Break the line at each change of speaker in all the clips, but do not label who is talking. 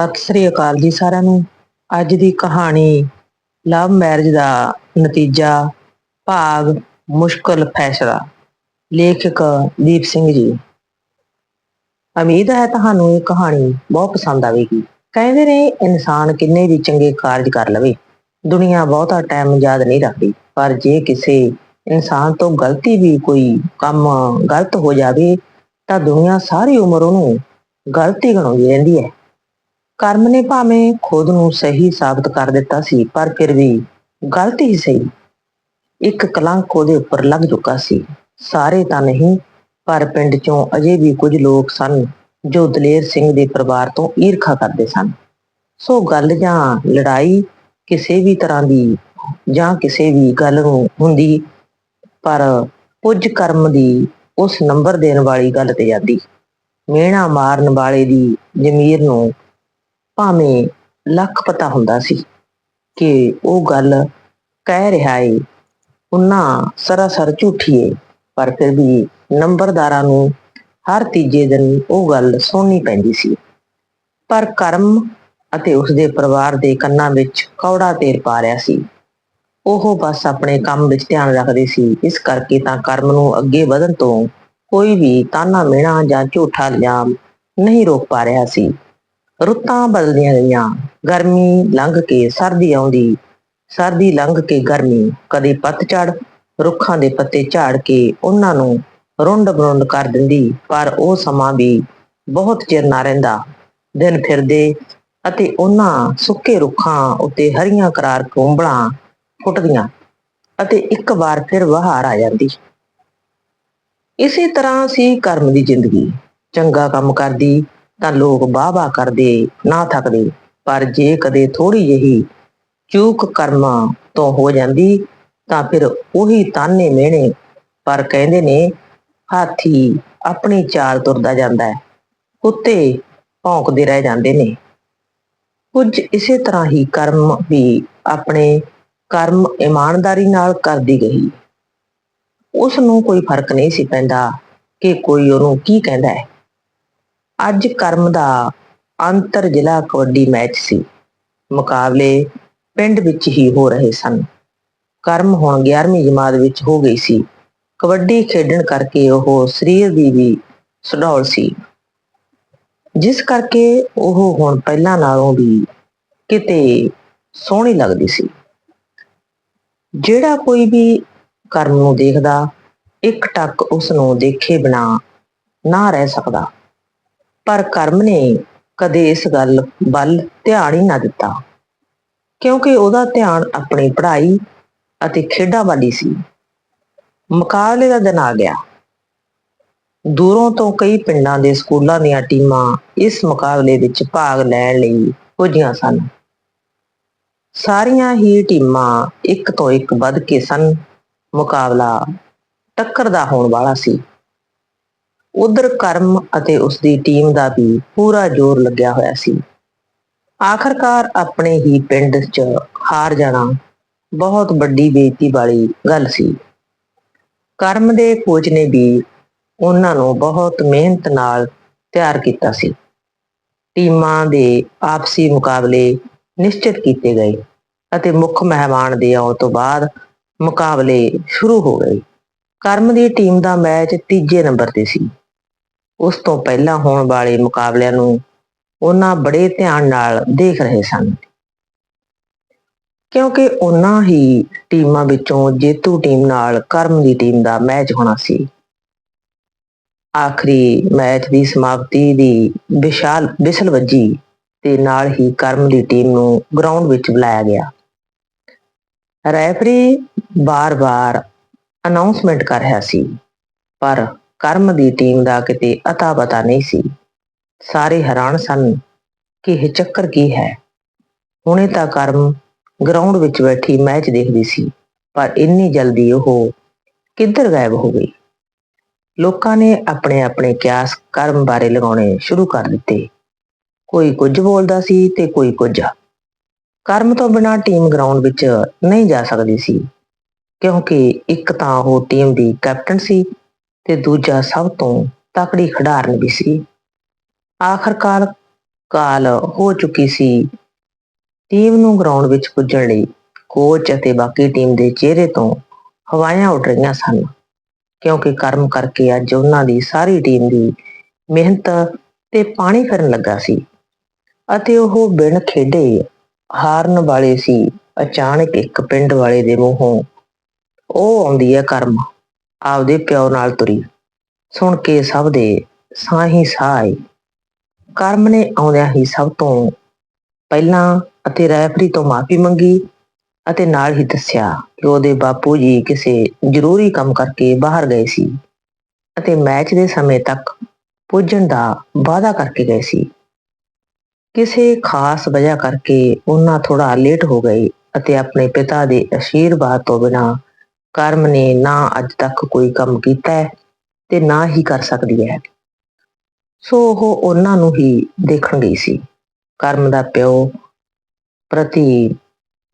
ਸਤਿ ਸ੍ਰੀ ਅਕਾਲ ਜੀ ਸਾਰਿਆਂ ਨੂੰ। ਅੱਜ ਦੀ ਕਹਾਣੀ, ਲਵ ਮੈਰਿਜ ਦਾ ਨਤੀਜਾ, ਭਾਗ, ਮੁਸ਼ਕਲ ਫੈਸਲਾ। ਲੇਖਕ ਦੀਪ ਸਿੰਘ ਜੀ। ਉਮੀਦ ਹੈ ਤੁਹਾਨੂੰ ਇਹ ਕਹਾਣੀ ਬਹੁਤ ਪਸੰਦ ਆਵੇਗੀ। ਕਹਿੰਦੇ ਨੇ, ਇਨਸਾਨ ਕਿੰਨੇ ਵੀ ਚੰਗੇ ਕਾਰਜ ਕਰ ਲਵੇ, ਦੁਨੀਆ ਬਹੁਤਾ ਟਾਈਮ ਯਾਦ ਨਹੀਂ ਰੱਖਦੀ। ਪਰ ਜੇ ਕਿਸੇ ਇਨਸਾਨ ਤੋਂ ਗਲਤੀ ਵੀ ਕੋਈ ਕੰਮ ਗਲਤ ਹੋ ਜਾਵੇ, ਤਾਂ ਦੁਨੀਆ ਸਾਰੀ ਉਮਰ ਉਹਨੂੰ ਗਲਤੀ ਗਣਾਉਂਦੀ ਰਹਿੰਦੀ ਹੈ। ਕਰਮ ਨੇ ਭਾਵੇਂ ਖੁਦ ਨੂੰ ਸਹੀ ਸਾਬਤ ਕਰ ਦਿੱਤਾ ਸੀ, ਪਰ ਫਿਰ ਵੀ ਗਲਤ ਹੀ ਸਹੀ। ਇੱਕ ਕਲੰਕ ਉਹਦੇ ਉੱਪਰ ਲੱਗ ਚੁੱਕਾ ਸੀ। ਸਾਰੇ ਤਾਂ ਨਹੀਂ, ਪਰ ਪਿੰਡ ਚੋਂ ਅਜੇ ਵੀ ਕੁਝ ਲੋਕ ਸਨ ਜੋ ਦਲੇਰ ਸਿੰਘ ਦੇ ਪਰਿਵਾਰ ਤੋਂ ਈਰਖਾ ਕਰਦੇ ਸਨ। ਸੋ ਗੱਲ ਜਾਂ ਲੜਾਈ ਕਿਸੇ ਵੀ ਤਰ੍ਹਾਂ ਦੀ ਜਾਂ ਕਿਸੇ ਵੀ ਗੱਲ ਨੂੰ ਹੁੰਦੀ, ਪਰ ਕੁਝ ਕਰਮ ਦੀ ਉਸ ਨੰਬਰ ਦੇਣ ਵਾਲੀ ਗੱਲ ਤੇ ਜਾਂਦੀ। ਮੇਣਾ ਮਾਰਨ ਵਾਲੇ ਦੀ ਜ਼ਮੀਰ ਨੂੰ ਭਾਵੇਂ ਲੱਖ ਪਤਾ ਹੁੰਦਾ ਸੀ ਕਿ ਉਹ ਗੱਲ ਕਹਿ ਰਿਹਾ ਏ ਉਹਨਾਂ ਸਰਾਸਰ ਝੂਠੀ ਏ, ਪਰ ਫਿਰ ਵੀ ਨੰਬਰਦਾਰਾਂ ਨੂੰ ਹਰ ਤੀਜੇ ਦਿਨ ਉਹ ਗੱਲ ਸੁਣਨੀ ਪੈਂਦੀ ਸੀ। ਪਰ ਕਰਮ ਅਤੇ ਉਸਦੇ ਪਰਿਵਾਰ ਦੇ ਕੰਨਾਂ ਵਿੱਚ ਕੌੜਾ ਤੇਲ ਪਾ ਰਿਹਾ ਸੀ। ਉਹ ਬਸ ਆਪਣੇ ਕੰਮ ਵਿੱਚ ਧਿਆਨ ਰੱਖਦੇ ਸੀ, ਇਸ ਕਰਕੇ ਤਾਂ ਕਰਮ ਨੂੰ ਅੱਗੇ ਵਧਣ ਤੋਂ ਕੋਈ ਵੀ ਤਾਨਾ ਮਿਹਣਾ ਜਾਂ ਝੂਠਾ ਇਲਜ਼ਾਮ ਨਹੀਂ ਰੋਕ ਪਾ ਰਿਹਾ ਸੀ। ਰੁੱਤਾਂ ਬਦਲਦੀਆਂ ਗਈਆਂ ਗਰਮੀ ਲੰਘ ਕੇ ਸਰਦੀ ਆਉਂਦੀ। ਸਰਦੀ ਲੰਘ ਕੇ ਗਰਮੀ ਕਦੇ ਪਤਝੜ ਰੁੱਖਾਂ ਦੇ ਪੱਤੇ ਝਾੜ ਕੇ ਉਹਨਾਂ ਨੂੰ ਰੁੰਡ ਬਰੁੰਡ ਕਰ ਦਿੰਦੀ। ਪਰ ਉਹ ਸਮਾਂ ਵੀ ਬਹੁਤ ਚਿਰ ਨਾ ਰਹਿੰਦਾ। ਦਿਨ ਫਿਰਦੇ ਅਤੇ ਉਹਨਾਂ ਸੁੱਕੇ ਰੁੱਖਾਂ ਉੱਤੇ ਹਰੀਆਂ ਕਰਾਰ ਕੋਂਬਲਾਂ ਫੁੱਟਦੀਆਂ ਅਤੇ ਇੱਕ ਵਾਰ ਫਿਰ ਬਹਾਰ ਆ ਜਾਂਦੀ। ਇਸੇ ਤਰ੍ਹਾਂ ਸੀ ਕਰਮ ਦੀ ਜ਼ਿੰਦਗੀ। ਚੰਗਾ ਕੰਮ ਕਰਦੀ ਤਾਂ ਲੋਕ ਵਾਹ-ਵਾਹ ਕਰਦੇ, ਨਾ ਥੱਕਦੇ। ਪਰ ਜੇ ਕਦੇ ਥੋੜੀ ਜਿਹੀ ਚੂਕ ਕਰਮਾਂ ਤੋਂ ਹੋ ਜਾਂਦੀ, ਤਾਂ ਫਿਰ ਉਹੀ ਤਾਨੇ ਮਿਹਣੇ। ਪਰ ਕਹਿੰਦੇ ਨੇ, ਹਾਥੀ ਆਪਣੀ ਚਾਲ ਤੁਰਦਾ ਜਾਂਦਾ ਹੈ ਕੁੱਤੇ ਭੌਂਕਦੇ ਰਹਿ ਜਾਂਦੇ ਨੇ। ਕੁਝ ਇਸੇ ਤਰ੍ਹਾਂ ਹੀ ਕਰਮ ਵੀ ਆਪਣੇ ਕਰਮ ਇਮਾਨਦਾਰੀ ਨਾਲ ਕਰਦੀ ਗਈ। ਉਸ ਨੂੰ ਕੋਈ ਫ਼ਰਕ ਨਹੀਂ ਸੀ ਪੈਂਦਾ ਕਿ ਕੋਈ ਉਹਨੂੰ ਕੀ ਕਹਿੰਦਾ ਹੈ। ਅੱਜ ਕਰਮ ਦਾ ਅੰਤਰ ਜ਼ਿਲ੍ਹਾ ਕਬੱਡੀ ਮੈਚ ਸੀ। ਮੁਕਾਬਲੇ ਪਿੰਡ ਵਿੱਚ ਹੀ ਹੋ ਰਹੇ ਸਨ। ਕਰਮ ਹੁਣ 11ਵੀਂ ਜਮਾਤ ਵਿੱਚ ਹੋ ਗਈ ਸੀ। ਕਬੱਡੀ ਖੇਡਣ ਕਰਕੇ ਉਹ ਸਰੀਰ ਦੀ ਵੀ ਸੁਡੌਲ ਸੀ। ਜਿਸ ਕਰਕੇ ਉਹ ਹੁਣ ਪਹਿਲਾਂ ਨਾਲੋਂ ਵੀ ਕਿਤੇ ਸੋਹਣੀ ਲੱਗਦੀ ਸੀ। ਜਿਹੜਾ ਕੋਈ ਵੀ ਕਰਮ ਨੂੰ ਦੇਖਦਾ, ਇੱਕ ਟੱਕ ਉਸ ਨੂੰ ਦੇਖੇ ਬਿਨਾ ਨਾ ਰਹਿ ਸਕਦਾ। ਪਰ ਕਰਮ ਨੇ ਕਦੇ ਇਸ ਗੱਲ ਵੱਲ ਧਿਆਨ ਹੀ ਨਾ ਦਿੱਤਾ। ਕਿਉਂਕਿ ਉਹਦਾ ਧਿਆਨ ਆਪਣੀ ਪੜ੍ਹਾਈ ਅਤੇ ਖੇਡਾਂ ਵਾਲੀ ਸੀ। ਮੁਕਾਬਲੇ ਦਾ ਦਿਨ ਆ ਗਿਆ। ਦੂਰੋਂ ਤੋਂ ਕਈ ਪਿੰਡਾਂ ਦੇ ਸਕੂਲਾਂ ਦੀਆਂ ਟੀਮਾਂ ਇਸ ਮੁਕਾਬਲੇ ਵਿੱਚ ਭਾਗ ਲੈਣ ਲਈ ਪੁੱਜੀਆਂ ਸਨ। ਸਾਰੀਆਂ ਹੀ ਟੀਮਾਂ ਇੱਕ ਤੋਂ ਇੱਕ ਵੱਧ ਕੇ ਸਨ। ਮੁਕਾਬਲਾ ਟੱਕਰ ਦਾ ਹੋਣ ਵਾਲਾ ਸੀ। ਉਧਰ ਕਰਮ ਅਤੇ ਉਸ ਦੀ ਟੀਮ ਦਾ ਵੀ ਪੂਰਾ ਜ਼ੋਰ ਲੱਗਿਆ ਹੋਇਆ ਸੀ। ਆਖਰਕਾਰ ਆਪਣੇ ਹੀ ਪਿੰਡ 'ਚ ਹਾਰ ਜਾਣਾ ਬਹੁਤ ਵੱਡੀ ਬੇਇੱਜ਼ਤੀ ਵਾਲੀ ਗੱਲ ਸੀ। ਕਰਮ ਦੇ ਕੋਚ ਨੇ ਵੀ ਉਹਨਾਂ ਨੂੰ ਬਹੁਤ ਮਿਹਨਤ ਨਾਲ ਤਿਆਰ ਕੀਤਾ ਸੀ। ਟੀਮਾਂ ਦੇ ਆਪਸੀ ਮੁਕਾਬਲੇ ਨਿਸ਼ਚਿਤ ਕੀਤੇ ਗਏ ਅਤੇ ਮੁੱਖ ਮਹਿਮਾਨ ਦੇ ਆਉਣ ਤੋਂ ਬਾਅਦ ਮੁਕਾਬਲੇ ਸ਼ੁਰੂ ਹੋ ਗਏ। ਕਰਮ ਦੀ ਟੀਮ ਦਾ ਮੈਚ ਤੀਜੇ ਨੰਬਰ ਤੇ ਸੀ। ਉਸ ਤੋਂ ਪਹਿਲਾਂ ਹੋਣ ਵਾਲੇ ਮੁਕਾਬਲਿਆਂ ਨੂੰ ਉਹਨਾਂ ਬੜੇ ਧਿਆਨ ਨਾਲ ਦੇਖ ਰਹੇ ਸਨ। ਕਿਉਂਕਿ ਉਹਨਾਂ ਹੀ ਟੀਮਾਂ ਵਿੱਚੋਂ ਜੇਤੂ ਟੀਮ ਨਾਲ ਕਰਮ ਦੀ ਟੀਮ ਦਾ ਮੈਚ ਹੋਣਾ ਸੀ। ਆਖਰੀ ਮੈਚ ਦੀ ਸਮਾਪਤੀ ਦੀ ਵਿਸ਼ਾਲ ਵਿਸਲ ਵੱਜੀ ਤੇ ਨਾਲ ਹੀ ਕਰਮ ਦੀ ਟੀਮ ਨੂੰ ਗਰਾਊਂਡ ਵਿੱਚ ਬੁਲਾਇਆ ਗਿਆ। ਰੈਫਰੀ ਬਾਰ-ਬਾਰ ਅਨਾਉਂਸਮੈਂਟ ਕਰ ਰਿਹਾ ਸੀ, ਪਰ ਕਰਮ ਦੀ ਟੀਮ ਦਾ ਕਿਤੇ ਅਤਾ ਪਤਾ ਨਹੀਂ ਸੀ। ਸਾਰੇ ਹੈਰਾਨ ਸਨ ਕਿ ਇਹ ਚੱਕਰ ਕੀ ਹੈ। ਹੁਣੇ ਤਾਂ ਕਰਮ ਗਰਾਊਂਡ ਵਿੱਚ ਬੈਠੀ ਮੈਚ ਦੇਖਦੀ ਸੀ, ਪਰ ਇੰਨੀ ਜਲਦੀ ਉਹ ਕਿੱਧਰ ਗਾਇਬ ਹੋ ਗਈ? ਲੋਕਾਂ ਨੇ ਆਪਣੇ ਆਪਣੇ ਕਿਆਸ ਕਰਮ ਬਾਰੇ ਲਗਾਉਣੇ ਸ਼ੁਰੂ ਕਰ ਦਿੱਤੇ। ਕੋਈ ਕੁਝ ਬੋਲਦਾ ਸੀ ਤੇ ਕੋਈ ਕੁਝ। ਕਰਮ ਤੋਂ ਬਿਨਾਂ ਟੀਮ ਗਰਾਊਂਡ ਵਿੱਚ ਨਹੀਂ ਜਾ ਸਕਦੀ ਸੀ, ਕਿਉਂਕਿ ਇੱਕ ਤਾਂ ਉਹ ਟੀਮ ਦੀ ਕੈਪਟਨ ਸੀ ਤੇ ਦੂਜਾ ਸਭ ਤੋਂ ਤਕੜੀ ਖਿਡਾਰਨ ਵੀ ਸੀ। ਆਖਰਕਾਰ ਕਾਲ ਹੋ ਚੁੱਕੀ ਸੀ। ਟੀਮ ਨੂੰ ਗਰਾਊਂਡ ਵਿੱਚ ਪੁੱਜਣ ਲਈ ਕੋਚ ਅਤੇ ਬਾਕੀ ਟੀਮ ਦੇ ਚਿਹਰੇ ਤੋਂ ਹਵਾਈਆਂ ਉੱਡ ਰਹੀਆਂ ਸਨ, ਕਿਉਂਕਿ ਕਰਮ ਕਰਕੇ ਅੱਜ ਉਹਨਾਂ ਦੀ ਸਾਰੀ ਟੀਮ ਦੀ ਮਿਹਨਤ ਤੇ ਪਾਣੀ ਫਿਰਨ ਲੱਗਾ ਸੀ ਅਤੇ ਉਹ ਬਿਨ ਖੇਡੇ ਹਾਰਨ ਵਾਲੇ ਸੀ। ਅਚਾਨਕ ਇੱਕ ਪਿੰਡ ਵਾਲੇ ਦੇ ਮੂੰਹੋਂ, ਉਹ ਆਉਂਦੀ ਹੈ ਕਰਮ ਆਪਦੇ ਪਿਓ ਨਾਲ ਤੁਰੀ। ਸੁਣ ਕੇ ਸਭ ਦੇ ਸਾਹ ਹੀ ਸਾਹ ਆਏ। ਕਰਮ ਨੇ ਆਉਂਦਿਆਂ ਹੀ ਸਭ ਤੋਂ ਪਹਿਲਾਂ ਅਤੇ ਰੈਫਰੀ ਤੋਂ ਮਾਫੀ ਮੰਗੀ ਅਤੇ ਨਾਲ ਹੀ ਦੱਸਿਆ ਕਿ ਉਹਦੇ ਬਾਪੂ ਜੀ ਕਿਸੇ ਜ਼ਰੂਰੀ ਕੰਮ ਕਰਕੇ ਬਾਹਰ ਗਏ ਸੀ ਅਤੇ ਮੈਚ ਦੇ ਸਮੇਂ ਤੱਕ ਪੁੱਜਣ ਦਾ ਵਾਅਦਾ ਕਰਕੇ ਗਏ ਸੀ। ਕਿਸੇ ਖਾਸ ਵਜ੍ਹਾ ਕਰਕੇ ਉਹਨਾਂ ਥੋੜਾ ਲੇਟ ਹੋ ਗਏ ਅਤੇ ਆਪਣੇ ਪਿਤਾ ਦੇ ਅਸ਼ੀਰਵਾਦ ਤੋਂ ਬਿਨਾ ਕਰਮ ਨੇ ਨਾ ਅੱਜ ਤੱਕ ਕੋਈ ਕੰਮ ਕੀਤਾ ਹੈ ਤੇ ਨਾ ਹੀ ਕਰ ਸਕਦੀ ਹੈ। ਸੋ ਉਹ ਉਹਨਾਂ ਨੂੰ ਹੀ ਦੇਖਣ ਗਈ ਸੀ। ਕਰਮ ਦਾ ਪਿਓ ਪ੍ਰਤੀ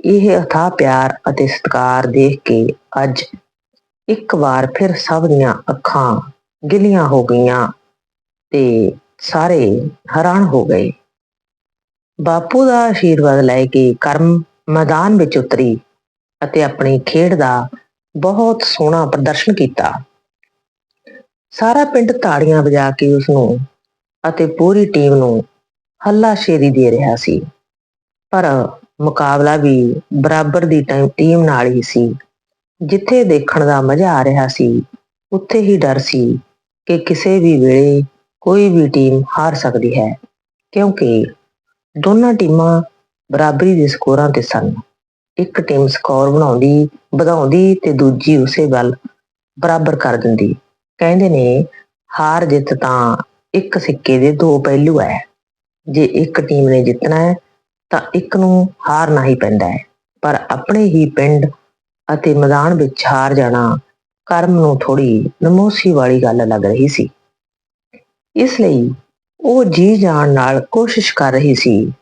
ਇਹ ਅਥਾਹ ਪਿਆਰ ਅਤੇ ਸਤਿਕਾਰ ਦੇਖ ਕੇ ਅੱਜ ਇੱਕ ਵਾਰ ਫਿਰ ਸਭ ਦੀਆਂ ਅੱਖਾਂ ਗਿੱਲੀਆਂ ਹੋ ਗਈਆਂ ਤੇ ਸਾਰੇ ਹੈਰਾਨ ਹੋ ਗਏ। ਬਾਪੂ ਦਾ ਆਸ਼ੀਰਵਾਦ ਲੈ ਕੇ ਕਰਮ ਮੈਦਾਨ ਵਿੱਚ ਉਤਰੀ ਅਤੇ ਆਪਣੀ ਖੇਡ ਦਾ ਬਹੁਤ ਸੋਹਣਾ ਪ੍ਰਦਰਸ਼ਨ ਕੀਤਾ। ਸਾਰਾ ਪਿੰਡ ਤਾੜੀਆਂ ਵਜਾ ਕੇ ਉਸ ਨੂੰ ਅਤੇ ਪੂਰੀ ਟੀਮ ਨੂੰ ਹੱਲਾ ਸ਼ੇਰੀ ਦੇ ਰਿਹਾ ਸੀ। ਪਰ ਮੁਕਾਬਲਾ ਵੀ ਬਰਾਬਰ ਦੀ ਟੀਮ ਨਾਲ ਹੀ ਸੀ। ਜਿੱਥੇ ਦੇਖਣ ਦਾ ਮਜ਼ਾ ਆ ਰਿਹਾ ਸੀ, ਉੱਥੇ ਹੀ ਡਰ ਸੀ ਕਿ ਕਿਸੇ ਵੀ ਵੇਲੇ ਕੋਈ ਵੀ ਟੀਮ ਹਾਰ ਸਕਦੀ ਹੈ। ਕਿਉਂਕਿ ਦੋਨਾਂ ਟੀਮਾਂ ਬਰਾਬਰੀ ਦੇ ਸਕੋਰਾਂ ਤੇ ਸਨ। ਇੱਕ ਟੀਮ ਸਕੋਰ ਬਣਾਉਂਦੀ, ਵਧਾਉਂਦੀ ਤੇ ਦੂਜੀ ਉਸੇ ਵੱਲ ਬਰਾਬਰ ਕਰ ਦਿੰਦੀ। ਕਹਿੰਦੇ ਨੇ, ਹਾਰ ਜਿੱਤ ਤਾਂ ਇੱਕ ਸਿੱਕੇ ਦੇ ਦੋ ਪਹਿਲੂ ਹੈ। ਜੇ ਇੱਕ ਟੀਮ ਨੇ ਜਿੱਤਣਾ ਹੈ, ਤਾਂ ਇੱਕ ਨੂੰ ਹਾਰਨਾ ਹੀ ਪੈਂਦਾ ਹੈ। ਪਰ ਆਪਣੇ ਹੀ ਪਿੰਡ ਅਤੇ ਮੈਦਾਨ ਵਿੱਚ ਹਾਰ ਜਾਣਾ ਕਰਮ ਨੂੰ ਥੋੜੀ ਨਮੋਸੀ ਵਾਲੀ ਗੱਲ ਲੱਗ ਰਹੀ ਸੀ। ਇਸ ਲਈ ਉਹ ਜੀ ਜਾਣ ਨਾਲ ਕੋਸ਼ਿਸ਼ ਕਰ ਰਹੀ ਸੀ।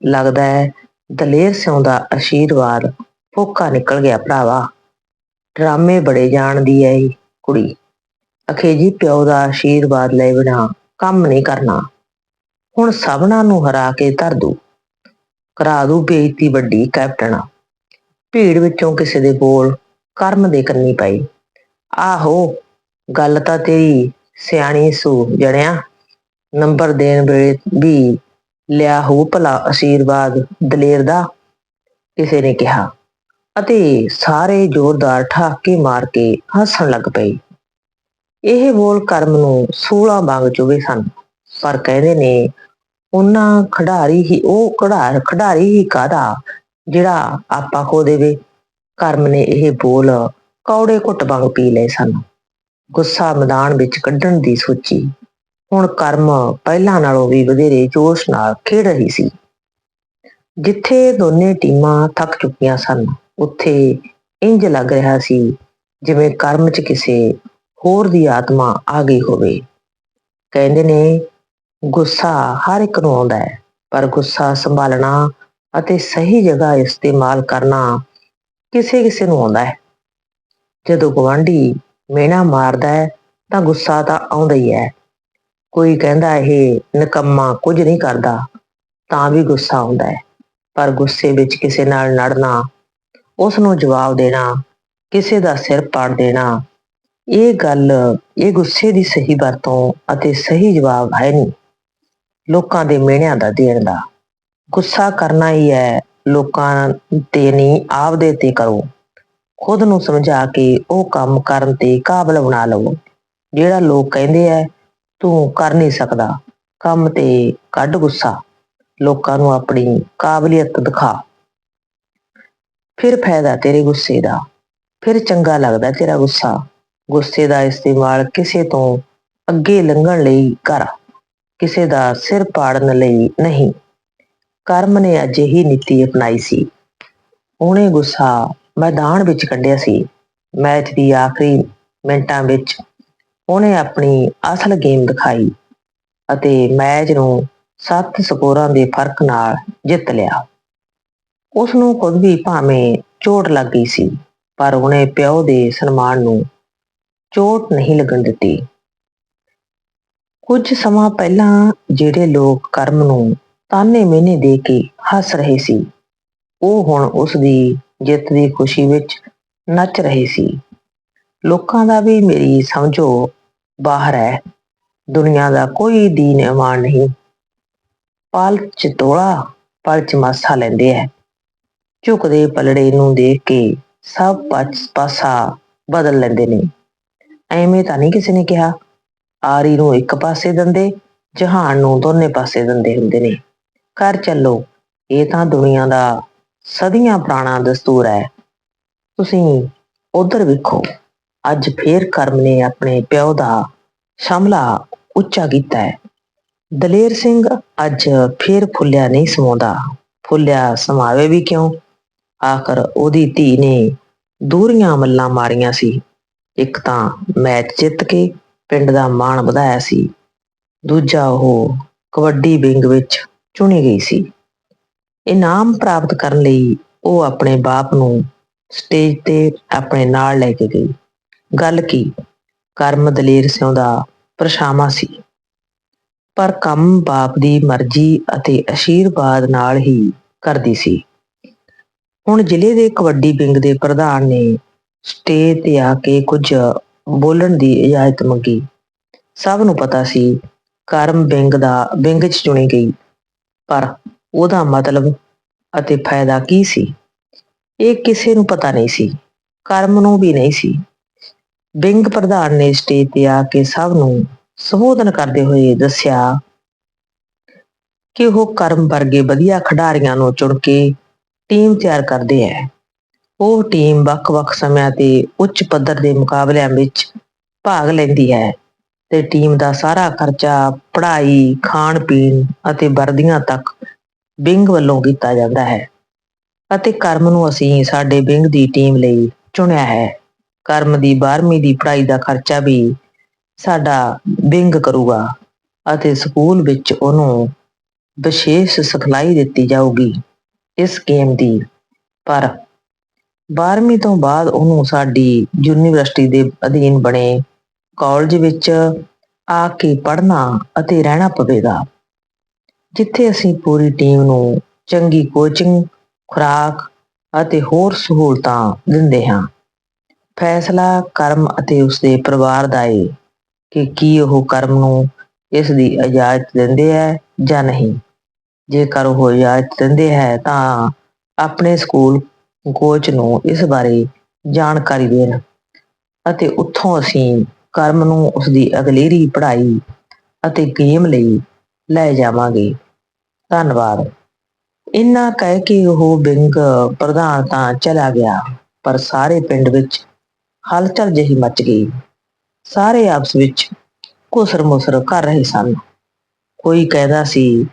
ਲੱਗਦਾ ਹੈ ਦਲੇਰ ਸਿਉਂ ਦਾ ਆਸ਼ੀਰਵਾਦ ਫੋਕਾ ਨਿਕਲ ਗਿਆ ਭਰਾਵਾ। ਡਰਾਮੇ ਬੜੇ ਜਾਣਦੀ ਐ ਇਹ ਕੁੜੀ। ਅਖੇਜੀ ਪਿਓ ਦਾ ਆਸ਼ੀਰਵਾਦ ਲੈ ਬਿਨਾ ਕੰਮ ਨਹੀਂ ਕਰਨਾ। ਹੁਣ ਸਭਨਾਂ ਨੂੰ ਹਰਾ ਕੇ ਧਰ ਦੂ। ਕਰਾ ਦੂ ਬੇਇੱਜ਼ਤੀ ਵੱਡੀ ਕੈਪਟਨ। ਭੀੜ ਵਿੱਚੋਂ ਕਿਸੇ ਦੇ ਬੋਲ ਕਰਮ ਦੇ ਕੰਨੀ ਪਈ। ਆਹੋ, ਗੱਲ ਤਾਂ ਤੇਰੀ ਸਿਆਣੀ ਸੂ ਜਣਿਆ। ਨੰਬਰ ਦੇਣ ਵੇਲੇ ਵੀ ਲਿਆ ਹੋ ਭਲਾ ਅਸ਼ੀਰਵਾਦ ਦਲੇਰ ਦਾ, ਕਿਸੇ ਨੇ ਕਿਹਾ। ਅਤੇ ਸਾਰੇ ਜ਼ੋਰਦਾਰ ਠਾਕੇ ਮਾਰ ਕੇ ਹੱਸਣ ਲੱਗ ਪਏ। ਇਹ ਬੋਲ ਕਰਮ ਨੂੰ ਸੂਲਾ ਵਾਂਗ ਚੁਭੇ ਸਨ। ਪਰ ਕਹਿੰਦੇ ਨੇ, ਉਹਨਾਂ ਖਿਡਾਰੀ ਹੀ, ਉਹ ਖਿਡਾਰ, ਖਿਡਾਰੀ ਹੀ ਕਾਦਾ ਜਿਹੜਾ ਆਪਾ ਖੋ ਦੇਵੇ। ਕਰਮ ਨੇ ਇਹ ਬੋਲ ਕੌੜੇ ਘੁੱਟ ਵਾਂਗ ਪੀ ਲਏ ਸਨ। ਗੁੱਸਾ ਮੈਦਾਨ ਵਿੱਚ ਕੱਢਣ ਦੀ ਸੋਚੀ। ਹੁਣ ਕਰਮ ਪਹਿਲਾਂ ਨਾਲੋਂ ਵੀ ਵਧੇਰੇ ਜੋਸ਼ ਨਾਲ ਖੇਡ ਰਹੀ ਸੀ। ਜਿੱਥੇ ਦੋਨੇ ਟੀਮਾਂ ਥੱਕ ਚੁੱਕੀਆਂ ਸਨ, ਉੱਥੇ ਇੰਜ ਲੱਗ ਰਿਹਾ ਸੀ ਜਿਵੇਂ ਕਰਮ 'ਚ ਕਿਸੇ ਹੋਰ ਦੀ ਆਤਮਾ ਆ ਗਈ ਹੋਵੇ। ਕਹਿੰਦੇ ਨੇ, ਗੁੱਸਾ ਹਰ ਇੱਕ ਨੂੰ ਆਉਂਦਾ ਹੈ, ਪਰ ਗੁੱਸਾ ਸੰਭਾਲਣਾ ਅਤੇ ਸਹੀ ਜਗ੍ਹਾ ਇਸਤੇਮਾਲ ਕਰਨਾ ਕਿਸੇ ਕਿਸੇ ਨੂੰ ਆਉਂਦਾ ਹੈ। ਜਦੋਂ ਗਵਾਂਢੀ ਮੇਣਾ ਮਾਰਦਾ ਹੈ, ਤਾਂ ਗੁੱਸਾ ਤਾਂ ਆਉਂਦਾ ਹੀ ਹੈ ਕੋਈ ਕਹਿੰਦਾ ਇਹ ਨਕੰਮਾ ਕੁਝ ਨਹੀਂ ਕਰਦਾ, ਤਾਂ ਵੀ ਗੁੱਸਾ ਆਉਂਦਾ ਹੈ। ਪਰ ਗੁੱਸੇ ਵਿੱਚ ਕਿਸੇ ਨਾਲ ਲੜਨਾ ਉਸ ਨੂੰ ਜਵਾਬ ਦੇਣਾ, ਕਿਸੇ ਦਾ ਸਿਰ ਪਾੜ ਦੇਣਾ, ਇਹ ਗੱਲ, ਇਹ ਗੁੱਸੇ ਦੀ ਸਹੀ ਵਰਤੋਂ ਅਤੇ ਸਹੀ ਜਵਾਬ ਹੈ ਨਹੀਂ। ਲੋਕਾਂ ਦੇ ਮਿਹਣਿਆਂ ਦਾ ਦੇਣ ਦਾ। ਗੁੱਸਾ ਕਰਨਾ ਹੀ ਹੈ, ਲੋਕਾਂ ਤੇ ਨਹੀਂ, ਆਪਦੇ ਤੇ ਕਰੋ। ਖੁਦ ਨੂੰ ਸਮਝਾ ਕੇ ਉਹ ਕੰਮ ਕਰਨ ਤੇ ਕਾਬਲ ਬਣਾ ਲਵੋ। ਜਿਹੜਾ ਲੋਕ ਕਹਿੰਦੇ ਐ ਤੂੰ ਕਰ ਨਹੀਂ ਸਕਦਾ। ਕੰਮ ਤੇ ਕੱਢ ਗੁੱਸਾ। ਲੋਕਾਂ ਨੂੰ ਆਪਣੀ ਕਾਬਲੀਅਤ ਦਿਖਾ। ਫਿਰ ਫਾਇਦਾ ਤੇਰੇ ਗੁੱਸੇ ਦਾ। ਫਿਰ ਚੰਗਾ ਲੱਗਦਾ ਤੇਰਾ ਗੁੱਸਾ। ਗੁੱਸੇ ਦਾ ਇਸਤੇਮਾਲ ਕਿਸੇ ਤੋਂ ਅੱਗੇ ਲੰਘਣ ਲਈ ਕਰ। ਕਿਸੇ ਦਾ ਸਿਰ ਪਾੜਨ ਲਈ ਨਹੀਂ। ਕਰਮ ਨੇ ਅਜਿਹੀ ਨੀਤੀ ਅਪਣਾਈ ਸੀ। ਉਹਨੇ ਗੁੱਸਾ ਮੈਦਾਨ ਵਿੱਚ ਕੱਢਿਆ ਸੀ। ਮੈਚ ਦੀ ਆਖਰੀ ਮਿੰਟਾਂ ਵਿੱਚ ਉਹਨੇ ਆਪਣੀ ਅਸਲ ਗੇਮ ਦਿਖਾਈ ਅਤੇ ਮੈਚ ਨੂੰ 7 ਸਕੋਰਾਂ ਦੇ ਫ਼ਰਕ ਨਾਲ ਜਿੱਤ ਲਿਆ। ਉਸ ਨੂੰ ਖੁਦ ਵੀ ਭਾਵੇਂ ਚੋਟ ਲੱਗ ਗਈ ਸੀ, ਪਰ ਉਹਨੇ ਪਿਓ ਦੇ ਸਨਮਾਨ ਨੂੰ ਚੋਟ ਨਹੀਂ ਲੱਗਣ ਦਿੱਤੀ। ਕੁਝ ਸਮਾਂ ਪਹਿਲਾਂ ਜਿਹੜੇ ਲੋਕ ਕਰਮ ਨੂੰ ਤਾਨੇ ਮਿਹਨੇ ਦੇ ਕੇ ਹੱਸ ਰਹੇ ਸੀ, ਉਹ ਹੁਣ ਉਸ ਦੀ ਜਿੱਤ ਦੀ ਖੁਸ਼ੀ ਵਿੱਚ ਨੱਚ ਰਹੇ ਸੀ। ਲੋਕਾਂ ਦਾ ਵੀ ਮੇਰੀ ਸਮਝੋ ਬਾਹਰ ਹੈ। ਦੁਨੀਆ ਦਾ ਕੋਈ ਦੀਨ ਇਮਾਨ ਨਹੀਂ। ਪਲ ਚ ਤੋਲਾ ਪਲ ਚ ਮਾਸਾ ਲੈਂਦੇ ਐ ਝੁਕਦੇ ਪਲੜੇ ਨੂੰ ਦੇਖ ਕੇ ਸਭ ਪਾਸਾ ਬਦਲ ਲੈਂਦੇ ਨੇ। ਐਵੇਂ ਤਾਂ ਨਹੀਂ ਕਿਸੇ ਨੇ ਕਿਹਾ, ਆਰੀ ਨੂੰ ਇੱਕ ਪਾਸੇ ਦੰਦੇ, ਜਹਾਨ ਨੂੰ ਦੋਨੇ ਪਾਸੇ ਦੰਦੇ ਹੁੰਦੇ ਨੇ। ਕਰ ਚੱਲੋ, ਇਹ ਤਾਂ ਦੁਨੀਆ ਦਾ ਸਦੀਆਂ ਪੁਰਾਣਾ ਦਸਤੂਰ ਹੈ। ਤੁਸੀਂ ਉਧਰ ਵੇਖੋ। ਅੱਜ ਫੇਰ ਕਰਮ ਨੇ ਆਪਣੇ ਪਿਓ ਦਾ ਸ਼ਮਲਾ ਉੱਚਾ ਕੀਤਾ ਹੈ। ਦਲੇਰ ਸਿੰਘ ਅੱਜ ਫੇਰ ਫੁੱਲਿਆ ਨਹੀਂ ਸਮਾਉਂਦਾ। ਫੁੱਲਿਆ ਸਮਾਵੇ ਵੀ ਕਿਉਂ? ਆਖਰ ਉਹਦੀ ਧੀ ਨੇ ਦੂਰੀਆਂ ਮੱਲਾਂ ਮਾਰੀਆਂ ਸੀ। ਇੱਕ ਤਾਂ ਮੈਚ ਜਿੱਤ ਕੇ ਪਿੰਡ ਦਾ ਮਾਣ ਵਧਾਇਆ ਸੀ। ਦੂਜਾ ਉਹ ਕਬੱਡੀ ਵਿੰਗ ਵਿੱਚ ਚੁਣੀ ਗਈ ਸੀ। ਇਨਾਮ ਪ੍ਰਾਪਤ ਕਰਨ ਲਈ ਉਹ ਆਪਣੇ ਬਾਪ ਨੂੰ ਸਟੇਜ ਤੇ ਆਪਣੇ ਨਾਲ ਲੈ ਕੇ ਗਈ। ਗੱਲ ਕੀ? ਕਰਮ ਦਲੇਰ ਸਿੰਘ ਦਾ ਪਰਛਾਵਾਂ ਸੀ। ਪਰ ਕੰਮ ਬਾਪ ਦੀ ਮਰਜ਼ੀ ਅਤੇ ਅਸ਼ੀਰਵਾਦ ਨਾਲ ਹੀ ਕਰਦੀ ਸੀ। ਹੁਣ ਜ਼ਿਲ੍ਹੇ ਦੇ ਕਬੱਡੀ ਵਿੰਗ ਦੇ ਪ੍ਰਧਾਨ ਨੇ ਸਟੇਜ ਤੇ ਆ ਕੇ ਕੁਝ ਬੋਲਣ ਦੀ ਇਜਾਜ਼ਤ ਮੰਗੀ। ਸਭ ਨੂੰ ਪਤਾ ਸੀ, ਕਰਮ ਵਿੰਗ ਦਾ, ਵਿੰਗ 'ਚ ਚੁਣੀ ਗਈ। ਪਰ ਉਹਦਾ ਮਤਲਬ ਅਤੇ ਫਾਇਦਾ ਕੀ ਸੀ? ਇਹ ਕਿਸੇ ਨੂੰ ਪਤਾ ਨਹੀਂ ਸੀ। ਕਰਮ ਨੂੰ ਵੀ ਨਹੀਂ ਸੀ। ਵਿੰਗ ਪ੍ਰਧਾਨ ਨੇ ਸਟੇਜ ਤੇ ਆ ਕੇ ਸਭ ਨੂੰ ਸੰਬੋਧਨ ਕਰਦੇ ਹੋਏ ਦੱਸਿਆ ਕਿ ਉਹ ਕਰਮ ਵਰਗੇ ਵਧੀਆ ਖਿਡਾਰੀਆਂ ਨੂੰ ਚੁਣ ਕੇ ਟੀਮ ਤਿਆਰ ਕਰਦੇ ਹੈ ਉਹ ਟੀਮ ਵੱਖ-ਵੱਖ ਸਮਿਆਂ ਤੇ ਉੱਚ ਪੱਧਰ ਦੇ ਮੁਕਾਬਲਿਆਂ ਵਿੱਚ ਭਾਗ ਲੈਂਦੀ ਹੈ ਤੇ ਟੀਮ ਦਾ ਸਾਰਾ ਖਰਚਾ ਪੜ੍ਹਾਈ, ਖਾਣ-ਪੀਣ ਅਤੇ ਵਰਦੀਆਂ ਤੱਕ ਵਿੰਗ ਵੱਲੋਂ ਕੀਤਾ ਜਾਂਦਾ ਹੈ ਅਤੇ ਕਰਮ ਨੂੰ ਅਸੀਂ ਸਾਡੇ ਵਿੰਗ ਦੀ ਟੀਮ ਲਈ ਚੁਣਿਆ ਹੈ। ਕਰਮ ਦੀ 12ਵੀਂ ਦੀ ਪੜ੍ਹਾਈ ਦਾ ਖਰਚਾ ਵੀ ਸਾਡਾ ਵਿੰਗ ਕਰੂਗਾ ਅਤੇ ਸਕੂਲ ਵਿੱਚ ਉਹਨੂੰ ਵਿਸ਼ੇਸ਼ ਸਿਖਲਾਈ ਦਿੱਤੀ ਜਾਊਗੀ ਇਸ ਗੇਮ ਦੀ। ਪਰ 12ਵੀਂ ਤੋਂ ਬਾਅਦ ਉਹਨੂੰ ਸਾਡੀ ਯੂਨੀਵਰਸਿਟੀ ਦੇ ਅਧੀਨ ਬਣੇ ਕਾਲਜ ਵਿੱਚ ਆ ਕੇ ਪੜ੍ਹਨਾ ਅਤੇ ਰਹਿਣਾ ਪਵੇਗਾ, ਜਿੱਥੇ ਅਸੀਂ ਪੂਰੀ ਟੀਮ ਨੂੰ ਚੰਗੀ ਕੋਚਿੰਗ ਖੁਰਾਕ ਅਤੇ ਹੋਰ ਸਹੂਲਤਾਂ ਦਿੰਦੇ ਹਾਂ। ਫੈਸਲਾ ਕਰਮ ਅਤੇ ਉਸਦੇ ਪਰਿਵਾਰ ਦਾ ਏ ਕਿ ਕੀ ਉਹ ਕਰਮ ਨੂੰ ਇਸ ਦੀ ਇਜਾਜ਼ਤ ਦਿੰਦੇ ਹੈ ਜਾਂ ਨਹੀਂ। ਜੇਕਰ ਉਹ ਇਜਾਜ਼ਤ ਦਿੰਦੇ ਹੈ ਤਾਂ ਆਪਣੇ ਸਕੂਲ ਕੋਚ ਨੂੰ ਇਸ ਬਾਰੇ ਜਾਣਕਾਰੀ ਦੇਣ ਅਤੇ ਉੱਥੋਂ ਅਸੀਂ ਕਰਮ ਨੂੰ ਉਸ ਦੀ ਅਗਲੇਰੀ ਪੜ੍ਹਾਈ ਅਤੇ ਗੇਮ ਲਈ ਲੈ ਜਾਵਾਂਗੇ। ਧੰਨਵਾਦ। ਇੰਨਾ ਕਹਿ ਕੇ ਉਹ ਬਿੰਗ ਪ੍ਰਧਾਨ ਤਾਂ ਚਲਾ ਗਿਆ, ਪਰ ਸਾਰੇ ਪਿੰਡ ਵਿੱਚ ਹਲਚਲ ਜਿਹੀ ਮਚ ਗਈ। ਸਾਰੇ ਆਪਸ ਵਿੱਚ ਘੁਸਰ-ਮੁਸਰ ਕਰ ਰਹੇ ਸਨ। ਕੋਈ ਕਹਿੰਦਾ ਸੀ,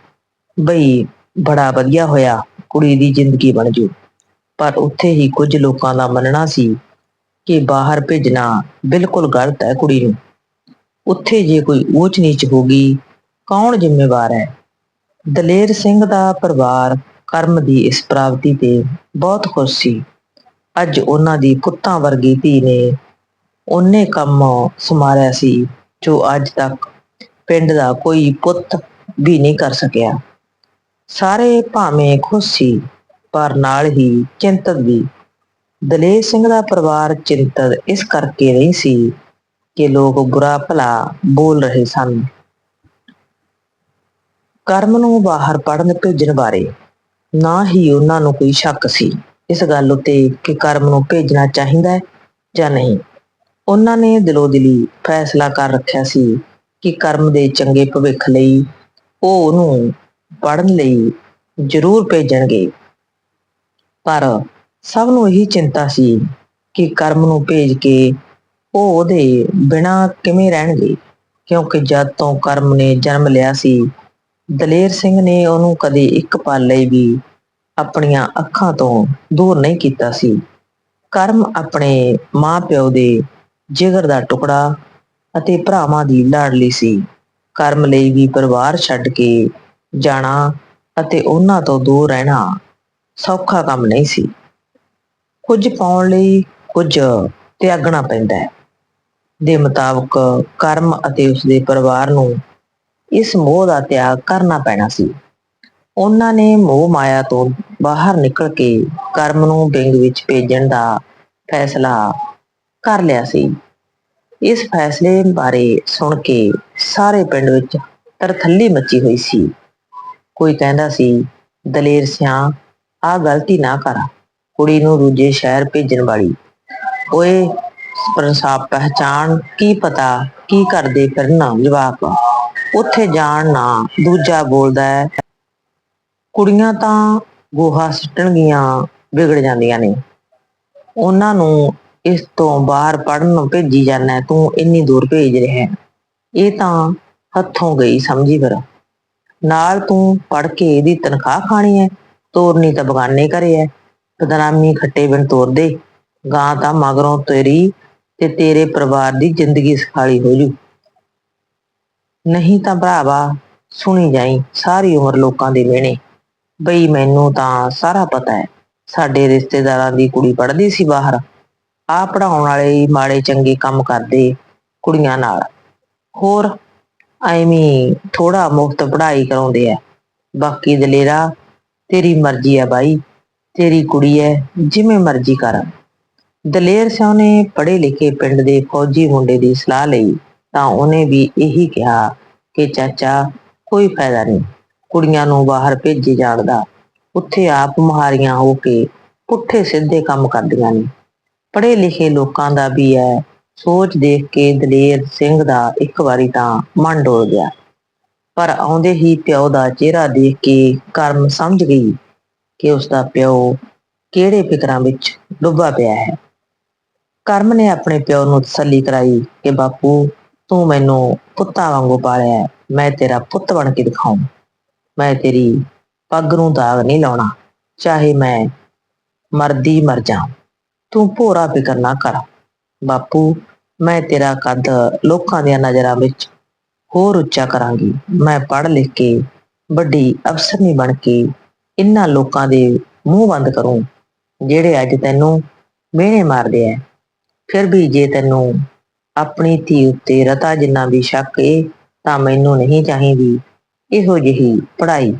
ਬਈ, ਬੜਾ ਵਧੀਆ ਹੋਇਆ, ਕੁੜੀ ਦੀ ਜ਼ਿੰਦਗੀ ਬਣ ਜੂ। ਪਰ ਉੱਥੇ ਹੀ ਕੁਝ ਲੋਕਾਂ ਦਾ ਮੰਨਣਾ ਸੀ ਕਿ ਬਾਹਰ ਭੇਜਣਾ ਬਿਲਕੁਲ ਗਲਤ ਹੈ ਕੁੜੀ ਨੂੰ। ਉੱਥੇ ਜੇ ਕੋਈ ਊਚ ਨੀਚ ਹੋ ਗਈ ਕੌਣ ਜ਼ਿੰਮੇਵਾਰ ਹੈ? ਦਲੇਰ ਸਿੰਘ ਦਾ ਪਰਿਵਾਰ ਕਰਮ ਦੀ ਇਸ ਪ੍ਰਾਪਤੀ ਤੇ ਬਹੁਤ ਖੁਸ਼ ਸੀ। ਅੱਜ ਉਹਨਾਂ ਦੀ ਪੁੱਤਾਂ ਵਰਗੀ ਧੀ ਨੇ ਉਹਨੇ ਕੰਮ ਸੰਭਾਲਿਆ ਸੀ, ਜੋ ਅੱਜ ਤੱਕ ਪਿੰਡ ਦਾ ਕੋਈ ਪੁੱਤ ਵੀ ਨਹੀਂ ਕਰ ਸਕਿਆ। ਸਾਰੇ ਭਾਵੇਂ ਖੁਸ਼ ਸੀ, ਪਰ ਨਾਲ ਹੀ ਚਿੰਤਤ ਵੀ। ਦਲੇਰ ਸਿੰਘ ਦਾ ਪਰਿਵਾਰ ਚਿੰਤਤ ਇਸ ਕਰਕੇ ਨਹੀਂ ਸੀ ਕਿ ਲੋਕ ਬੁਰਾ ਭਲਾ ਬੋਲ ਰਹੇ ਸਨ। ਕਰਮ ਨੂੰ ਬਾਹਰ ਪੜਨ ਭੇਜਣ ਬਾਰੇ ਨਾ ਹੀ ਉਹਨਾਂ ਨੂੰ ਕੋਈ ਸ਼ੱਕ ਸੀ। ਇਸ ਗੱਲ ਉੱਤੇ ਕਿ ਕਰਮ ਨੂੰ ਭੇਜਣਾ ਚਾਹੀਦਾ ਹੈ ਜਾਂ ਨਹੀਂ। ਉਹਨਾਂ ਨੇ ਦਿਲੋਂ ਦਿਲੀ ਫੈਸਲਾ ਕਰ ਰੱਖਿਆ ਸੀ ਕਿ ਕਰਮ ਦੇ ਚੰਗੇ ਭਵਿੱਖ ਲਈ ਉਹ ਉਹਨੂੰ ਪੜਨ ਲਈ ਜ਼ਰੂਰ ਭੇਜਣਗੇ। ਪਰ ਸਭ ਨੂੰ ਇਹੀ ਚਿੰਤਾ ਸੀ ਕਿ ਕਰਮ ਨੂੰ ਭੇਜ ਕੇ ਉਹ ਉਹਦੇ ਬਿਨਾ ਕਿਵੇਂ ਰਹਿਣਗੇ, ਕਿਉਂਕਿ ਜਦ ਤੋਂ ਕਰਮ ਨੇ ਜਨਮ ਲਿਆ ਸੀ, ਦਲੇਰ ਸਿੰਘ ਨੇ ਉਹਨੂੰ ਕਦੇ ਇੱਕ ਪਲ ਲਈ ਵੀ ਆਪਣੀਆਂ ਅੱਖਾਂ ਤੋਂ ਦੂਰ ਨਹੀਂ ਕੀਤਾ ਸੀ। ਕਰਮ ਆਪਣੇ ਮਾਂ-ਪਿਓ ਦੇ ਜਿਗਰ ਦਾ ਟੁਕੜਾ ਅਤੇ ਭਰਾਵਾਂ ਦੀ ਲਾਡਲੀ ਸੀ। ਕਰਮ ਲਈ ਵੀ ਪਰਿਵਾਰ ਛੱਡ ਕੇ ਜਾਣਾ ਅਤੇ ਉਹਨਾਂ ਤੋਂ ਦੂਰ ਰਹਿਣਾ ਸੌਖਾ ਕੰਮ ਨਹੀਂ ਸੀ। ਕੁਝ ਪਾਉਣ ਲਈ ਕੁਝ ਤਿਆਗਣਾ ਪੈਂਦਾ ਹੈ। ਦੇ ਮੁਤਾਬਕ ਕਰਮ ਅਤੇ ਉਸਦੇ ਪਰਿਵਾਰ ਨੂੰ ਇਸ ਮੋਹ ਦਾ ਤਿਆਗ ਕਰਨਾ ਪੈਣਾ ਸੀ। ਉਹਨਾਂ ਨੇ ਮੋਹ ਮਾਇਆ ਤੋਂ ਬਾਹਰ ਨਿਕਲ ਕੇ ਕਰਮ ਨੂੰ ਬਿੰਗ ਵਿੱਚ ਭੇਜਣ ਦਾ ਫੈਸਲਾ ਕਰ ਲਿਆ ਸੀ। ਇਸ ਫੈਸਲੇ ਬਾਰੇ ਸੁਣ ਕੇ ਸਾਰੇ ਪਿੰਡ ਵਿੱਚ ਤਰਥੱਲੀ ਮੱਚੀ ਹੋਈ ਸੀ। ਕੋਈ ਕਹਿੰਦਾ ਸੀ, ਦਲੇਰ ਸਿਆ ਆ ਗਲਤੀ ਨਾ ਕਰ। ਕੁੜੀ ਨੂੰ ਦੂਜੇ ਸ਼ਹਿਰ ਭੇਜਣ ਵਾਲੀ। ਓਏ ਪ੍ਰਸਾਪ ਪਹਿਚਾਨ ਕੀ ਪਤਾ ਕੀ ਕਰਦੇ ਫਿਰਨਾ ਜਵਾਕ। ਉੱਥੇ ਜਾਣ ਨਾ ਦੂਜਾ ਬੋਲਦਾ ਹੈ ਕੁੜੀਆਂ ਤਾਂ ਗੋਹਾ ਸਿੱਟਣਗੀਆਂ, ਵਿਗੜ ਜਾਂਦੀਆਂ ਨੇ। ਉਹਨਾਂ ਨੂੰ ਇਸ ਤੋਂ ਬਾਹਰ ਪੜਨ ਭੇਜੀ ਜਾਂਦਾ ਤੂੰ ਇੰਨੀ ਦੂਰ ਭੇਜ ਰਿਹਾ ਇਹ ਤਾਂ ਹੱਥੋਂ ਗਈ, ਸਮਝੀ ਫਿਰ। ਨਾਲ ਤੂੰ ਪੜ ਕੇ ਇਹਦੀ ਤਨਖਾਹ ਖਾਣੀ ਹੈ, ਤੋਰਨੀ ਤਾਂ ਬਗਾਨੇ ਘਰੇ ਹੈ। ਬਦਨਾਮੀ ਖੱਟੇ ਬਿਨ ਤੋਰਦੇ, ਗਾਂ ਤਾਂ ਮਗਰੋਂ ਤੇਰੀ ਤੇ ਤੇਰੇ ਪਰਿਵਾਰ ਦੀ ਜ਼ਿੰਦਗੀ ਸਖਾਲੀ ਹੋ ਜੂ। ਨਹੀਂ ਤਾਂ ਭਰਾਵਾ, ਸੁਣੀ ਜਾਈ, ਸਾਰੀ ਉਮਰ ਲੋਕਾਂ ਦੇ ਮਿਹਣੇ ਬਈ ਮੈਨੂੰ ਤਾਂ ਸਾਰਾ ਪਤਾ ਹੈ। ਸਾਡੇ ਰਿਸ਼ਤੇਦਾਰਾਂ ਦੀ ਕੁੜੀ ਪੜ੍ਹਦੀ ਸੀ ਬਾਹਰ। ਆ ਪੜਾਉਣ ਵਾਲੇ ਹੀ ਮਾੜੇ ਚੰਗੇ ਕੰਮ ਕਰਦੇ ਕੁੜੀਆਂ ਨਾਲ। ਹੋਰ ਐਵੇਂ ਥੋੜਾ ਮੁਫਤ ਪੜ੍ਹਾਈ ਕਰਾਉਂਦੇ ਆ। ਬਾਕੀ ਦਲੇਰਾ, ਤੇਰੀ ਮਰਜ਼ੀ ਆ ਬਾਈ। ਤੇਰੀ ਕੁੜੀ ਐ, ਜਿਵੇਂ ਮਰਜ਼ੀ ਕਰ। ਦਲੇਰ ਸਿੰਘ ਨੇ ਪੜ੍ਹੇ ਲਿਖੇ ਪਿੰਡ ਦੇ ਫੌਜੀ ਮੁੰਡੇ ਦੀ ਸਲਾਹ ਲਈ ਤਾਂ ਉਹਨੇ ਵੀ ਇਹੀ ਕਿਹਾ ਕਿ ਚਾਚਾ, ਕੋਈ ਫਾਇਦਾ ਨਹੀਂ। ਕੁੜੀਆਂ ਨੂੰ ਬਾਹਰ ਭੇਜੀ ਜਾਣਦਾ। ਉੱਥੇ ਆਪ ਮਹਾਰੀਆਂ ਹੋ ਕੇ ਪੁੱਠੇ ਸਿੱਧੇ ਕੰਮ ਕਰਦੀਆਂ ਨੇ। ਪੜ੍ਹੇ ਲਿਖੇ ਲੋਕਾਂ ਦਾ ਵੀ ਹੈ ਸੋਚ ਦੇਖ ਕੇ ਦਲੇਰ ਸਿੰਘ ਦਾ ਇੱਕ ਵਾਰੀ ਤਾਂ ਮਨ ਡੋਲ ਗਿਆ। ਪਰ ਆਉਂਦੇ ਹੀ ਪਿਓ ਦਾ ਚਿਹਰਾ ਦੇਖ ਕੇ ਕਰਮ ਸਮਝ ਗਈ ਕਿ ਉਸ ਦਾ ਪਿਓ ਕਿਹੜੇ ਫਿਕਰਾਂ ਵਿੱਚ ਡੁੱਬਾ ਪਿਆ ਹੈ। ਕਰਮ ਨੇ ਆਪਣੇ ਪਿਓ ਨੂੰ ਤਸੱਲੀ ਕਰਾਈ ਕਿ, ਬਾਪੂ, ਤੂੰ ਮੈਨੂੰ ਪੁੱਤਾਂ ਵਾਂਗੂ ਪਾਲਿਆ। ਮੈਂ ਤੇਰਾ ਪੁੱਤ ਬਣ ਕੇ ਦਿਖਾਉਂ ਮੈਂ ਤੇਰੀ ਪੱਗ ਨੂੰ ਦਾਗ ਨਹੀਂ ਲਾਉਣਾ, ਚਾਹੇ ਮੈਂ ਮਰਦੀ ਮਰ ਜਾ ਤੂੰ ਭੋਰਾ ਫਿਕਰ ਨਾ ਕਰ। ਬਾਪੂ, ਮੈਂ ਤੇਰਾ ਕੱਦ ਲੋਕਾਂ ਦੀਆਂ ਨਜ਼ਰਾਂ ਵਿੱਚ ਹੋਰ ਉੱਚਾ ਕਰਾਂਗੀ। ਮੈਂ ਪੜ੍ਹ ਲਿਖ ਕੇ ਵੱਡੀ ਅਫਸਰਨੀ ਬਣ ਕੇ ਇਹਨਾਂ ਲੋਕਾਂ ਦੇ ਮੂੰਹ ਬੰਦ ਕਰੂੰ, ਜਿਹੜੇ ਅੱਜ ਤੈਨੂੰ ਮਿਹਣੇ ਮਾਰਦੇ ਐ। ਫਿਰ ਵੀ ਜੇ ਤੈਨੂੰ ਆਪਣੀ ਧੀ ਉੱਤੇ ਰਤਾ ਜਿੰਨਾ ਵੀ ਸ਼ੱਕ ਏ, ਤਾਂ ਮੈਨੂੰ ਨਹੀਂ ਚਾਹੀਦੀ ਇਹੋ ਜਿਹੀ ਪੜ੍ਹਾਈ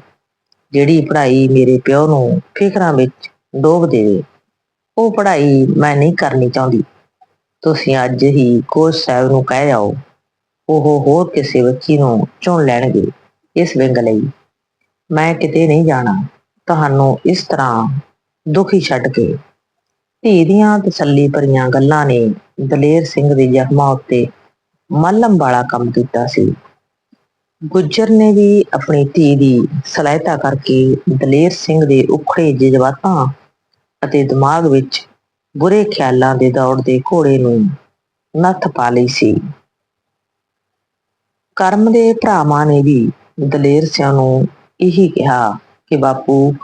ਜਿਹੜੀ ਪੜ੍ਹਾਈ ਮੇਰੇ ਪਿਓ ਨੂੰ ਫਿਕਰਾਂ ਵਿੱਚ ਡੋਬ ਦੇਵੇ, ਉਹ ਪੜ੍ਹਾਈ ਮੈਂ ਨਹੀਂ ਕਰਨੀ ਚਾਹੁੰਦੀ। ਤੁਸੀਂ ਅੱਜ ਹੀ ਕੋਚ ਸਾਹਿਬ ਨੂੰ ਕਹਿ ਜਾਓ ਉਹ ਹੋਰ ਕਿਸੇ ਬੱਚੀ ਨੂੰ ਚੁਣ ਲੈਣਗੇ ਇਸ ਵਿੰਗ ਲਈ। ਮੈਂ ਕਿਤੇ ਨਹੀਂ ਜਾਣਾ, ਤੁਹਾਨੂੰ ਇਸ ਤਰ੍ਹਾਂ ਦੁਖੀ ਛੱਡ ਕੇ। ਧੀ ਦੀਆਂ ਤਸੱਲੀ ਭਰੀਆਂ ਗੱਲਾਂ ਨੇ ਦਲੇਰ ਸਿੰਘ ਦੇ ਜ਼ਖਮਾਂ ਉੱਤੇ ਮੱਲਮ ਵਾਲਾ ਕੰਮ ਕੀਤਾ ਸੀ। ਗੁੱਜਰ ਨੇ ਵੀ ਆਪਣੀ ਧੀ ਦੀ ਸਲਾਹਤਾ ਕਰਕੇ ਦਲੇਰ ਸਿੰਘ ਦੇ ਉਖੜੇ ਜਜ਼ਬਾਤਾਂ ਅਤੇ ਦਿਮਾਗ ਵਿੱਚ ਬੁਰੇ ਖਿਆਲਾਂ ਦੇ ਦੌੜ ਦੇ ਘੋੜੇ ਨੂੰ ਨੱਥ ਪਾ ਲਈ ਸੀ। ਕਰਮ ਦੇ ਭਰਾਵਾਂ ਨੇ ਵੀ ਦਲੇਰ ਸਿੰਘ ਨੂੰ ਇਹੀ ਕਿਹਾ ਕਿ, ਬਾਪੂ,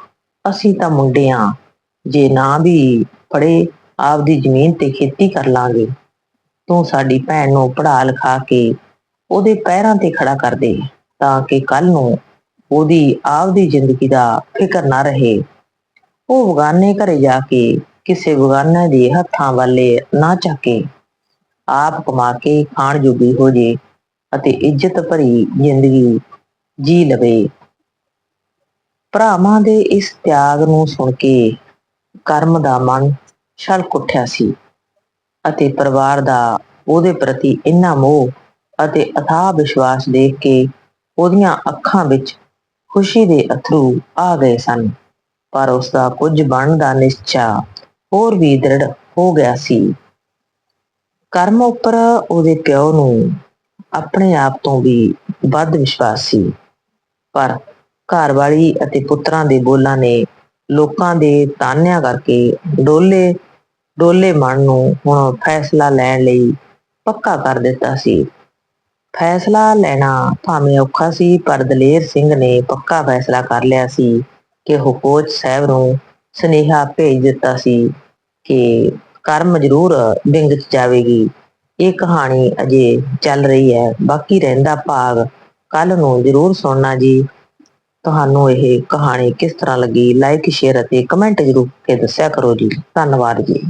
ਅਸੀਂ ਤਾਂ ਮੁੰਡੇ ਆਂ। ਜੇ ਨਾ ਵੀ ਪੜੇ ਆਪਦੀ ਜ਼ਮੀਨ ਤੇ ਖੇਤੀ ਕਰ ਲਾਂਗੇ। ਤੂੰ ਸਾਡੀ ਭੈਣ ਨੂੰ ਪੜ੍ਹਾ ਲਿਖਾ ਕੇ ਉਹਦੇ ਪੈਰਾਂ ਤੇ ਖੜਾ ਕਰ ਦੇ ਤਾਂ ਕਿ ਕੱਲ ਨੂੰ ਉਹਦੀ ਆਪਦੀ ਜ਼ਿੰਦਗੀ ਦਾ ਫਿਕਰ ਨਾ ਰਹੇ। ਉਹ ਬਗਾਨੇ ਘਰੇ ਜਾ ਕੇ ਕਿਸੇ ਬਗਾਨੇ ਦੇ ਹੱਥਾਂ ਵਾਲੇ ਨਾ ਚੱਕੇ। ਆਪ ਕਮਾ ਕੇ ਖਾਣ ਜੋਗੀ ਹੋ ਜੇ ਅਤੇ ਇੱਜ਼ਤ ਭਰੀ ਜ਼ਿੰਦਗੀ ਜੀ ਲਵੇ। ਭਰਾਵਾਂ ਦੇ ਇਸ ਤਿਆਗ ਨੂੰ ਸੁਣ ਕੇ ਕਰਮ ਦਾ ਮਨ ਛਲਕ ਉੱਠਿਆ ਸੀ ਅਤੇ ਪਰਿਵਾਰ ਦਾ ਉਹਦੇ ਪ੍ਰਤੀ ਇੰਨਾ ਮੋਹ ਅਤੇ ਅਥਾਹ ਵਿਸ਼ਵਾਸ ਦੇਖ ਕੇ ਉਹਦੀਆਂ ਅੱਖਾਂ ਵਿੱਚ ਖੁਸ਼ੀ ਦੇ ਅਥਰੂ ਆ ਗਏ ਸਨ। ਪਰ ਉਸ ਦਾ ਕੁਝ ਬਣਨ ਦਾ ਨਿਸ਼ਚਾ ਹੋਰ ਵੀ ਦ੍ਰਿੜ ਹੋ ਗਿਆ ਸੀ। ਕਰਮ ਉੱਪਰ ਉਹਦੇ ਪਿਓ ਨੂੰ ਆਪਣੇ ਆਪ ਤੋਂ ਵੀ ਵੱਧ ਵਿਸ਼ਵਾਸ ਸੀ। ਪਰ ਘਰਵਾਲੀ ਅਤੇ ਪੁੱਤਰਾਂ ਦੇ ਬੋਲਾਂ ਨੇ ਲੋਕਾਂ ਦੇ ਤਾਨਿਆਂ ਕਰਕੇ ਡੋਲੇ ਡੋਲੇ ਮਨ ਨੂੰ ਹੁਣ ਫੈਸਲਾ ਲੈਣ ਲਈ ਪੱਕਾ ਕਰ ਦਿੱਤਾ ਸੀ। ਫੈਸਲਾ ਲੈਣਾ ਭਾਵੇਂ ਔਖਾ ਸੀ, ਪਰ ਦਲੇਰ ਸਿੰਘ ਨੇ ਪੱਕਾ ਫੈਸਲਾ ਕਰ ਲਿਆ ਸੀ ਕਿ ਉਹ ਸਾਹਿਬ ਨੂੰ ਸੁਨੇਹਾ ਭੇਜ ਦਿੱਤਾ ਸੀ ਕਿ ਕਰਮ ਜ਼ਰੂਰ ਵਿੰਗ ਚ ਜਾਵੇਗੀ। ਇਹ ਕਹਾਣੀ ਅਜੇ ਚੱਲ ਰਹੀ ਹੈ। ਬਾਕੀ ਰਹਿੰਦਾ ਭਾਗ ਕੱਲ ਨੂੰ ਜ਼ਰੂਰ ਸੁਣਨਾ ਜੀ। ਤੁਹਾਨੂੰ ਇਹ ਕਹਾਣੀ ਕਿਸ ਤਰ੍ਹਾਂ ਲੱਗੀ? ਲਾਈਕ ਸ਼ੇਅਰ ਅਤੇ ਕਮੈਂਟ ਜ਼ਰੂਰ ਕੇ ਦੱਸਿਆ ਕਰੋ ਜੀ। ਧੰਨਵਾਦ ਜੀ।